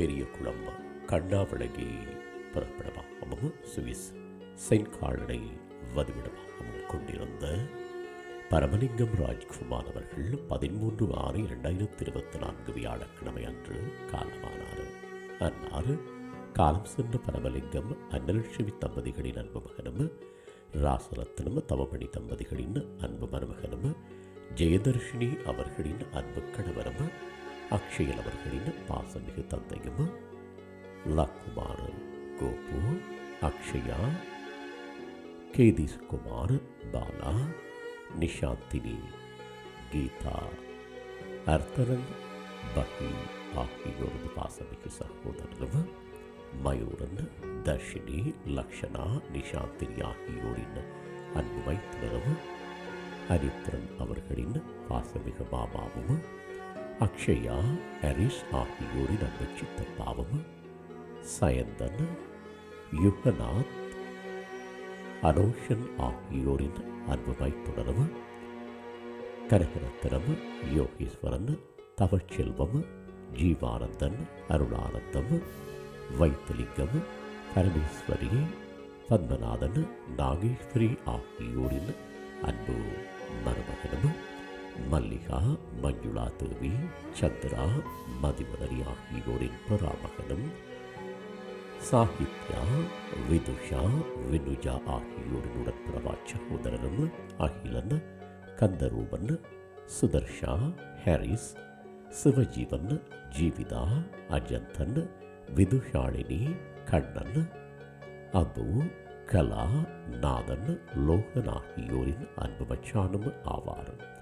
பெரிய குளம் கண்ணாவிளகி பிறப்பிடமாகவும் Swiss Saint கார்டனை வதிவிடமாகவும் கொண்டிருந்த பரமலிங்கம் ராஜ்குமார் அவர்கள் பதிமூன்று ஆறு இரண்டாயிரத்தி இருபத்தி நான்கு வியாழக்கிழமை அன்று காலமானார். அன்னார் காலம் சென்ற பரமலிங்கம் அன்னலட்சுமி தம்பதிகளின் அன்பு மகனும் ராசரத்னம் தவமணி தம்பதிகளின் அன்பு மருமகனும் ஜெயதர்ஷினி அவர்களின் அன்பு கணவரும் அக்ஷயல் அவர்களின் பாசமிகு தந்தையும் லக்குமார் கோபு அக்ஷயா கேதிஸ் குமார் பாலா நிஷாந்தினி கீதா அர்த்தரங் பகி ஆகியோரது பாசமிகு சகோதரரும் மயூரன் தர்ஷினி லக்ஷனா நிஷாந்தினி ஆகியோரின் அன்பு வைத்தினரும் ஹரித்ரன் அவர்களின் பாசமிகு மாமாவும் அக்ஷயா ஹரிஷ் ஆகியோரின் அன்பு சித்தப்பாவும் சயந்தன் யுகநாத் அனோஷன் ஆகியோரின் அன்புமாய் தொடரும் கனகரத்னம் யோகீஸ்வரன் தவச்செல்வம் ஜீவானந்தன் அருளானந்தம் வைத்தலிங்கம் பரமேஸ்வரி பத்மநாதன் நாகேஸ்வரி ஆகியோரின் அன்பு மருமகனும். மல்லிகா மஞ்சுளா தேவி சந்திரா மதிமதரி ஆகியோரின் பிறாமகனும் சாகித்யா விதுஷா வினுஜா ஆகியோரின் உடன்பிறவா சகோதரனும் அகிலன் கந்தரூபன் சுதர்ஷா ஹாரிஸ் சிவஜீவன் ஜீவிதா அஜந்தன் விதுஷாளினி கண்ணன் அபு கலா நாதன் லோகன் ஆகியோரின் அன்பு மச்சானும் ஆவார்.